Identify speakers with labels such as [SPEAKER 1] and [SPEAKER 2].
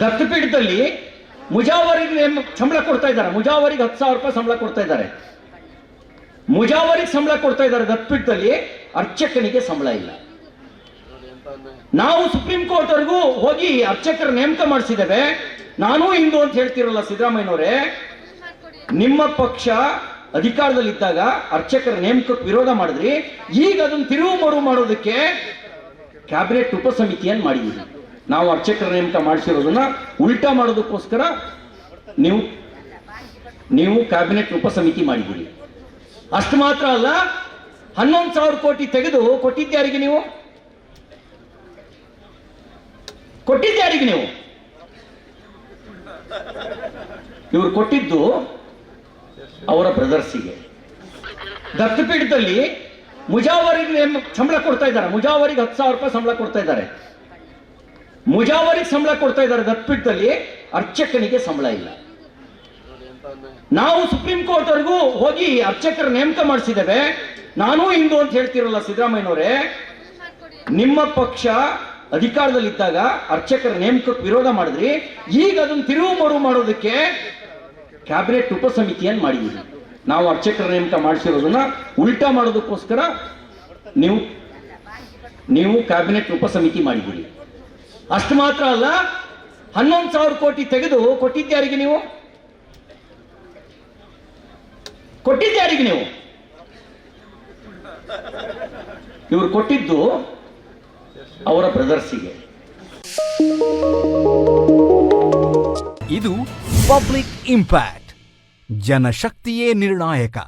[SPEAKER 1] ದತ್ತಪೀಠದಲ್ಲಿ ಮುಜಾವರಿಗೆ ಸಂಬಳ ಕೊಡ್ತಾ ಇದ್ದಾರೆ. ಮುಜಾವರಿಗೆ ಹತ್ತು ಸಾವಿರ ರೂಪಾಯಿ ಸಂಬಳ ಕೊಡ್ತಾ ಇದ್ದಾರೆ. ಮುಜಾವರಿಗೆ ಸಂಬಳ ಕೊಡ್ತಾ ಇದ್ದಾರೆ ದತ್ತಪೀಠದಲ್ಲಿ, ಅರ್ಚಕನಿಗೆ ಸಂಬಳ ಇಲ್ಲ. ನಾವು ಸುಪ್ರೀಂ ಕೋರ್ಟ್ ವರೆಗೂ ಹೋಗಿ ಅರ್ಚಕರ ನೇಮಕ ಮಾಡಿಸಿದ್ದೇವೆ. ನಾನು ಹಿಂದೂ ಅಂತ ಹೇಳ್ತಿರಲ್ಲ ಸಿದ್ದರಾಮಯ್ಯನವರೇ, ನಿಮ್ಮ ಪಕ್ಷ ಅಧಿಕಾರದಲ್ಲಿದ್ದಾಗ ಅರ್ಚಕರ ನೇಮಕಕ್ಕೆ ವಿರೋಧ ಮಾಡಿದ್ರಿ. ಈಗ ಅದನ್ನು ತಿರುವು ಮರು ಮಾಡೋದಕ್ಕೆ ಕ್ಯಾಬಿನೆಟ್ ಉಪಸಮಿತಿಯನ್ನು ಮಾಡಿದ್ದೀರಿ ನಾವು ಅರ್ಚಕರ ನೇಮಕ ಮಾಡಿಸಿರೋದನ್ನ ಉಲ್ಟಾ ಮಾಡೋದಕ್ಕೋಸ್ಕರ ನೀವು ನೀವು ಕ್ಯಾಬಿನೆಟ್ ಉಪಸಮಿತಿ ಮಾಡಿದ್ದೀರಿ. ಅಷ್ಟು ಮಾತ್ರ ಅಲ್ಲ, ಹನ್ನೊಂದು ಸಾವಿರ ಕೋಟಿ ತೆಗೆದು ಕೊಟ್ಟಿದ್ಯಾರಿಗೆ ನೀವು? ಕೊಟ್ಟಿದ್ಯಾರಿಗೆ ನೀವು? ಇವರು ಕೊಟ್ಟಿದ್ದು ಅವರ ಬ್ರದರ್ಸಿಗೆ. ದತ್ತಪೀಠದಲ್ಲಿ ಮುಜಾವರಿಗೆ ಸಂಬಳ ಕೊಡ್ತಾ ಇದ್ದಾರೆ. ಮುಜಾವರಿಗೆ ಹತ್ತು ಸಾವಿರ ರೂಪಾಯಿ ಸಂಬಳ ಕೊಡ್ತಾ ಇದ್ದಾರೆ. ಮುಜಾವರಿಗೆ ಸಂಬಳ ಕೊಡ್ತಾ ಇದ್ದಾರೆ ದತ್ಪೀಠದಲ್ಲಿ ಅರ್ಚಕನಿಗೆ ಸಂಬಳ ಇಲ್ಲ. ನಾವು ಸುಪ್ರೀಂ ಕೋರ್ಟ್ ವರೆಗೂ ಹೋಗಿ ಅರ್ಚಕರ ನೇಮಕ ಮಾಡಿಸಿದ್ದೇವೆ. ನಾನು ಹಿಂದೂ ಅಂತ ಹೇಳ್ತಿರಲ್ಲ ಸಿದ್ದರಾಮಯ್ಯನವರೇ, ನಿಮ್ಮ ಪಕ್ಷ ಅಧಿಕಾರದಲ್ಲಿದ್ದಾಗ ಅರ್ಚಕರ ನೇಮಕಕ್ಕೆ ವಿರೋಧ ಮಾಡಿದ್ರಿ. ಈಗ ಅದನ್ನು ತಿರುವು ಮರು ಮಾಡೋದಕ್ಕೆ ಕ್ಯಾಬಿನೆಟ್ ಉಪಸಮಿತಿಯನ್ನು ಮಾಡಿದ್ದೀರಿ. ನಾವು ಅರ್ಚಕರ ನೇಮಕ ಮಾಡಿಸಿರೋದನ್ನ ಉಲ್ಟಾ ಮಾಡೋದಕ್ಕೋಸ್ಕರ ನೀವು ನೀವು ಕ್ಯಾಬಿನೆಟ್ ಉಪಸಮಿತಿ ಮಾಡಿದ್ದೀರಿ. ಅಷ್ಟು ಮಾತ್ರ ಅಲ್ಲ, ಹನ್ನೊಂದು ಸಾವಿರ ಕೋಟಿ ತೆಗೆದು ಕೊಟ್ಟಿದ್ದ್ಯಾರಿಗೆ ನೀವು? ಕೊಟ್ಟಿದ್ದ್ಯಾರಿಗೆ ನೀವು? ಇವರು ಕೊಟ್ಟಿದ್ದು ಅವರ ಬ್ರದರ್ಸಿಗೆ.
[SPEAKER 2] ಇದು ಪಬ್ಲಿಕ್ ಇಂಪ್ಯಾಕ್ಟ್, ಜನಶಕ್ತಿಯೇ ನಿರ್ಣಾಯಕ.